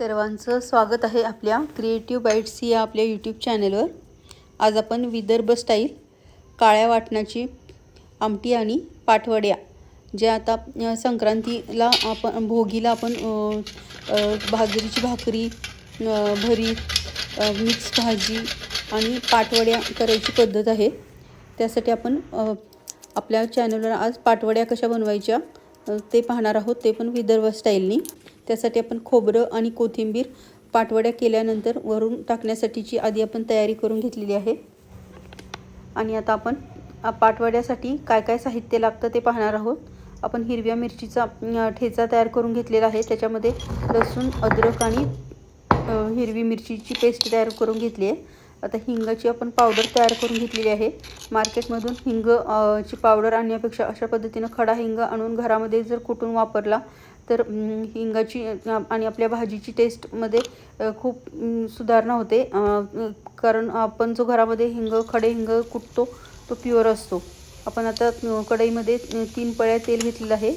सर्वांचं स्वागत आहे आपल्या क्रिएटिव्ह बाईट्स या आपल्या यूट्यूब चॅनलवर आज आपण विदर्भ स्टाईल काळ्या वाटणाची आमटी आणि पाटवड्या जे आता संक्रांतीला आपण भोगीला आपण भाजरीची भाकरी भरी मिक्स भाजी आणि पाटवड्या करायची पद्धत आहे. त्यासाठी आपण आपल्या चॅनलवर आज पाटवड्या कशा बनवायच्या ते पाहणार आहोत. ते पण विदर्भ स्टाईलनी त्यासाठी आपण खोबरं आणि कोथिंबीर पाटवड्या केल्यानंतर वरून टाकण्यासाठीची आधी आपण तयारी करून घेतलेली आहे. आणि आता आपण पाटवड्यासाठी काय काय साहित्य लागतं ते पाहणार आहोत. आपण हिरव्या मिरचीचा ठेचा तयार करून घेतलेला आहे. त्याच्यामध्ये लसूण अद्रक आणि हिरवी मिरचीची पेस्ट तयार करून घेतली आहे. आता हिंगाची आपण पावडर तयार करून घेतलेली आहे. मार्केटमधून हिंग ची पावडर आणण्यापेक्षा अशा पद्धतीनं खडा हिंग आणून घरामध्ये जर कुटून वापरला तर हिंगाची आणि आपल्या भाजीची टेस्टमध्ये खूप सुधारणा होते. कारण आपण जो घरामध्ये हिंग खडे हिंग कुटतो तो प्युअर असतो. आपण आता कढईमध्ये तीन पळ्या तेल घेतलेलं आहे.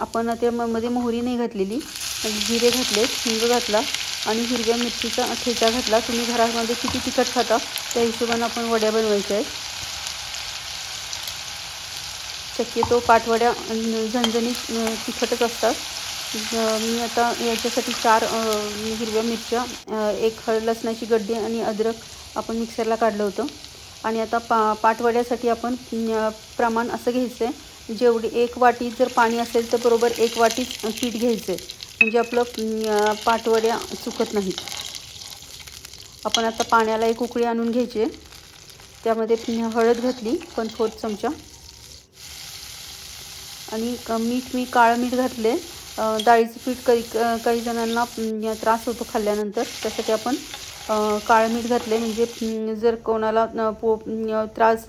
आपण त्यामध्ये मोहरी नाही घातलेली जिरे घातले हिंग घातला आणि हिरव्या मिरचीचा ठेचा घातला. तुम्ही घरामध्ये किती तिखट खाता त्या हिशोबानं आपण वड्या बनवायच्या आहेत. शक्यतो पाटवड्या झणझणीत तिखटच असतात. मी आता याच्यासाठी चार हिरव्या मिरच्या एक हळ लसणाची गड्डी आणि अद्रक आपण मिक्सरला काढलं होतं. आणि आता पा पाटवड्यासाठी आपण प्रमाण असं घ्यायचं आहे जेवढी एक वाटी जर पाणी असेल तर बरोबर एक वाटीच पीठ घ्यायचं आहे म्हणजे आपलं पाठवड्या पाटवड्या चुकत नाहीत. आपण आता पाण्याला एक उकळी आणून घ्यायची आहे. त्यामध्ये हळद घातली पण पंचफोट चमचा. आणि मीठ मी काळं मीठ घातले डाळीचं पीठ काही क- काही जणांना त्रास होतो खाल्ल्यानंतर त्यासाठी आपण काळं मीठ घातले म्हणजे जर कोणाला पो त्रास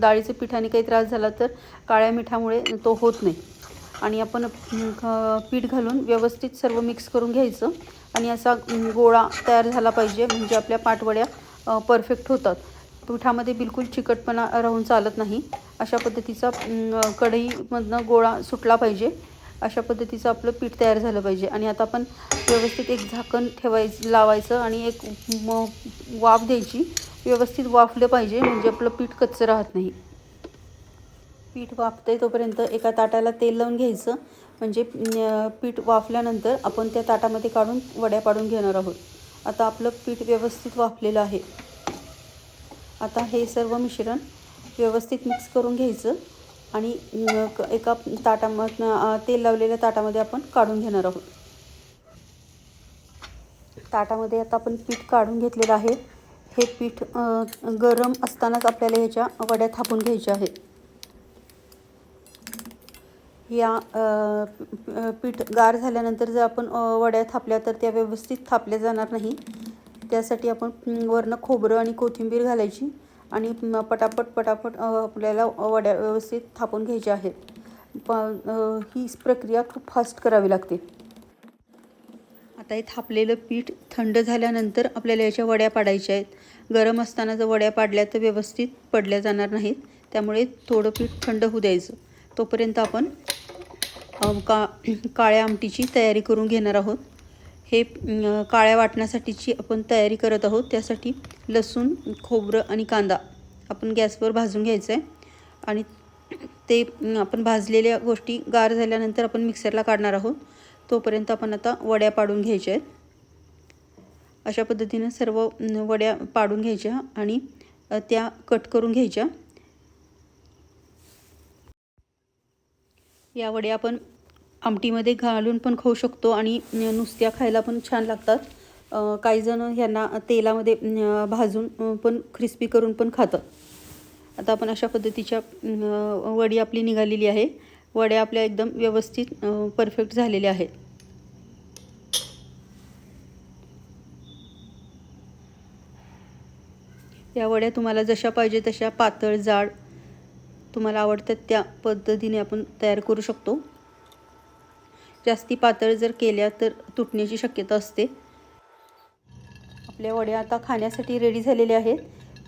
डाळीचं पिठाने काही त्रास झाला तर काळ्या मिठामुळे तो होत नाही. आणि आपण पीठ घालून व्यवस्थित सर्व मिक्स करून घ्यायचं. आणि असा गोळा तयार झाला पाहिजे. म्हणजे आपल्या पाटवड्या परफेक्ट होतात. पिठामध्ये बिलकुल चिकटपणा राहून चालत नाही. अशा पद्धतीचा कढईमधनं गोळा सुटला पाहिजे. अशा पद्धतीचं आपलं पीठ तयार झालं पाहिजे. आणि आता आपण व्यवस्थित एक झाकण ठेवायचं लावायचं आणि एक म वाफ द्यायची. व्यवस्थित वाफलं पाहिजे म्हणजे आपलं पीठ कच्चं राहत नाही. पीठ वाफतंय तोपर्यंत एका ताटाला तेल लावून घ्यायचं. म्हणजे पीठ वाफल्यानंतर आपण त्या ताटामध्ये काढून वड्या पाडून घेणार आहोत. आता आपलं पीठ व्यवस्थित वाफलेलं आहे. आता हे सर्व मिश्रण व्यवस्थित मिक्स करून घ्यायचं. आणि एका ताटामधनं तेल लावलेल्या ताटामध्ये आपण काढून घेणार आहोत. ताटामध्ये आता आपण पीठ काढून घेतलेलं आहे. हे पीठ गरम असतानाच आपल्याला ह्याच्या वड्या थापून घ्यायच्या आहेत. या पीठ गार झाल्यानंतर जर आपण वड्या थापल्या तर त्या व्यवस्थित थापल्या जाणार नाही. त्यासाठी आपण वरनं खोबरं आणि कोथिंबीर घालायची. आणि पटापट पटापट आपल्याला वड्या व्यवस्थित थापून घ्यायच्या आहेत. प ही प्रक्रिया खूप फास्ट करावी लागते. आता हे थापलेलं पीठ थंड झाल्यानंतर आपल्याला याच्या वड्या पाडायच्या आहेत. गरम असताना जर वड्या पाडल्या तर व्यवस्थित पडल्या जाणार नाहीत. त्यामुळे थोडं पीठ थंड होऊ द्यायचं. तोपर्यंत आपण का काळ्या आमटीची तयारी करून घेणार आहोत. हे काळ्या वाटण्यासाठीची आपण तयारी करत आहोत. त्यासाठी लसूण खोबरं आणि कांदा आपण गॅसवर भाजून घ्यायचं आहे आणि ते आपण भाजलेल्या गोष्टी गार झाल्यानंतर आपण मिक्सरला काढणार आहोत. तोपर्यंत आपण आता वड्या पाडून घ्यायच्या आहेत. अशा पद्धतीनं सर्व वड्या पाडून घ्यायच्या आणि त्या कट करून घ्यायच्या. या वड्या आपण आमटीमध्ये घालून पण खाऊ शकतो आणि नुसत्या खायला पण छान लागतात. काहीजणं काही जण ह्यांना तेलामध्ये भाजून पण क्रिस्पी करून पण खातात. आता आपण अशा पद्धतीच्या वडी आपली निघालेली आहे. वड्या आपल्या एकदम व्यवस्थित परफेक्ट झालेल्या आहेत. या वड्या तुम्हाला जशा पाहिजे तशा पातळ जाड तुम्हाला आवडतात त्या पद्धतीने आपण तयार करू शकतो. जास्ती पातळ जर केल्या तर तुटण्याची शक्यता असते. आपल्या वड्या आता खाण्यासाठी रेडी झालेल्या आहेत.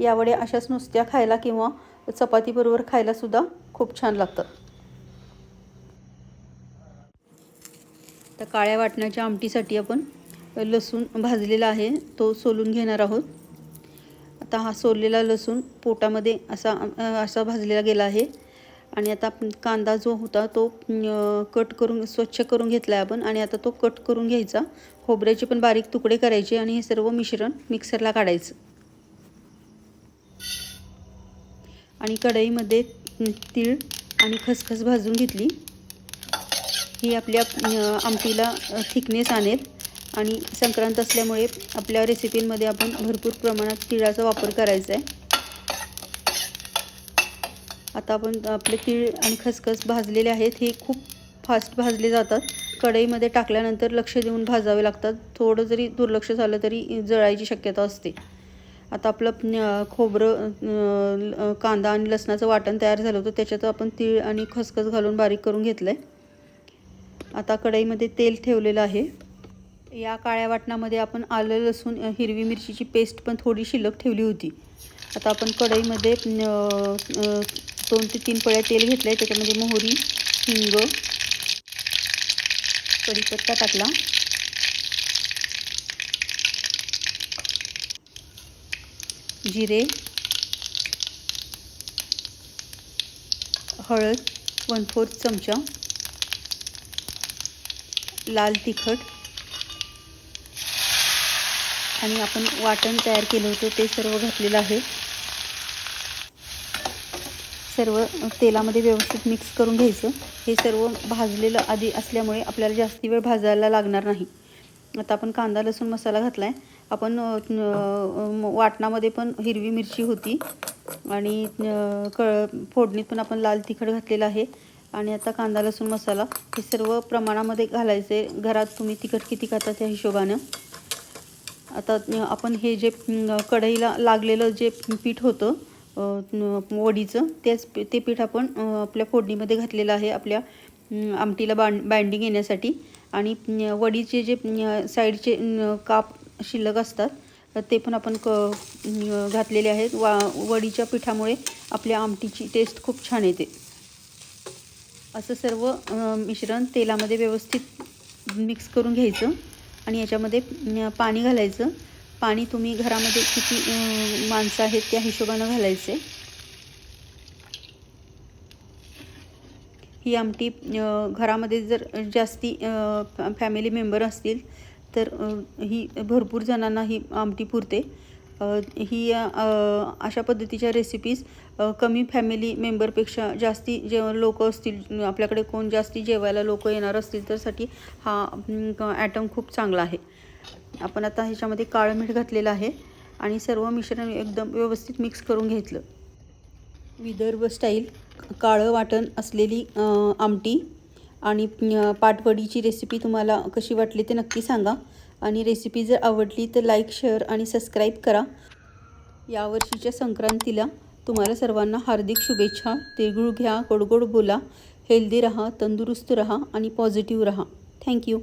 या वड्या अशाच नुसत्या खायला किंवा चपातीबरोबर खायलासुद्धा खूप छान लागतात. तर काळ्या वाटण्याच्या आमटीसाठी आपण लसूण भाजलेला आहे. तो सोलून घेणार आहोत. आता हा सोललेला लसूण पोटामध्ये असा असा भाजलेला गेला आहे. आणि आता आपण कांदा जो होता तो कट करून स्वच्छ करून घेतला आहे आपण. आणि आता तो कट करून घ्यायचा. खोबऱ्याचे पण बारीक तुकडे करायचे आणि हे सर्व मिश्रण मिक्सरला काढायचं. आणि कढईमध्ये तीळ आणि खसखस भाजून घेतली. ही आपल्या आमटीला थिकनेस आणेल. आणि संक्रांत असल्यामुळे आपल्या रेसिपींमध्ये आपण भरपूर प्रमाणात तिळाचा वापर करायचा आहे. आता आपण आपले तीळ आणि खसखस भाजलेले आहेत हे खूप फास्ट भाजले जातात. कढईमध्ये टाकल्यानंतर लक्ष देऊन भाजावे लागतात. थोडं जरी दुर्लक्ष झालं तरी जळायची शक्यता असते. आता आपलं खोबरं कांदा आणि लसणाचं वाटण तयार झालं होतं. त्याच्यात आपण तीळ आणि खसखस घालून बारीक करून घेतलं आहे आता कढईमध्ये तेल ठेवलेलं आहे. या काळ्या वाटणामध्ये आपण आलं लसूण हिरवी मिरचीची पेस्ट पण थोडी शिल्लक ठेवली होती. आता आपण कढईमध्ये दोन ते तीन पळ्या तेल घेतलं आहे त्याच्यामध्ये मोहरी हिंग कढीपत्ता टाकला. जिरे हळद वन फोर्थ चमचा लाल तिखट आणि आपण वाटण तयार केलं होतं ते सर्व घातलेलं आहे. सर्व तेलामध्ये व्यवस्थित मिक्स करून घ्यायचं. हे सर्व भाजलेलं आधी असल्यामुळे आपल्याला जास्ती वेळ भाजायला लागणार नाही. आता आपण कांदा लसूण मसाला घातला आहे आपण वाटणामध्ये पण हिरवी मिरची होती. आणि क फोडणीत पण आपण लाल तिखट घातलेलं आहे. आणि आता कांदा लसूण मसाला हे सर्व प्रमाणामध्ये घालायचे. घरात तुम्ही तिखट किती खाता त्या हिशोबानं. आता आपण हे जे कढईला लागलेलं जे पीठ होतं वडीचं तेच ते पीठ आपण आपल्या फोडणीमध्ये घातलेलं आहे आपल्या आमटीला बांड बाइंडिंग येण्यासाठी. आणि वडीचे जे साईडचे काप शिल्लक असतात ते पण आपण क घातलेले आहेत. वा वडीच्या पिठामुळे आपल्या आमटीची टेस्ट खूप छान येते. असं सर्व मिश्रण तेलामध्ये व्यवस्थित मिक्स करून घ्यायचं. आणि याच्यामध्ये पाणी घालायचं. पाणी तुम्ही घरामध्ये किती माणसं आहेत त्या हिशोबानं घालायचे. ही आमटी घरामध्ये जर जास्ती फॅमिली मेंबर असतील तर ही भरपूर जणांना ही आमटी पुरते. ही अशा पद्धतीच्या रेसिपीज कमी फॅमिली मेंबरपेक्षा जास्ती जे लोक असतील आपल्याकडे कोण जास्ती जेवायला लोक येणार असतील तर साठी हा ॲटम खूप चांगला आहे. आपण आता ह्याच्यामध्ये काळं मीठ घातलेलं आहे आणि सर्व मिश्रण एकदम व्यवस्थित मिक्स करून घेतलं. विदर्भ स्टाईल काळं वाटण असलेली आमटी आणि पाटवडीची रेसिपी तुम्हाला कशी वाटली ते नक्की सांगा. आणि रेसिपी जर आवडली तर लाईक शेअर आणि सबस्क्राईब करा. यावर्षीच्या संक्रांतीला तुम्हाला सर्वांना हार्दिक शुभेच्छा. तिळगुळ घ्या गोडगोड बोला. हेल्दी राहा तंदुरुस्त राहा आणि पॉझिटिव्ह राहा. थँक्यू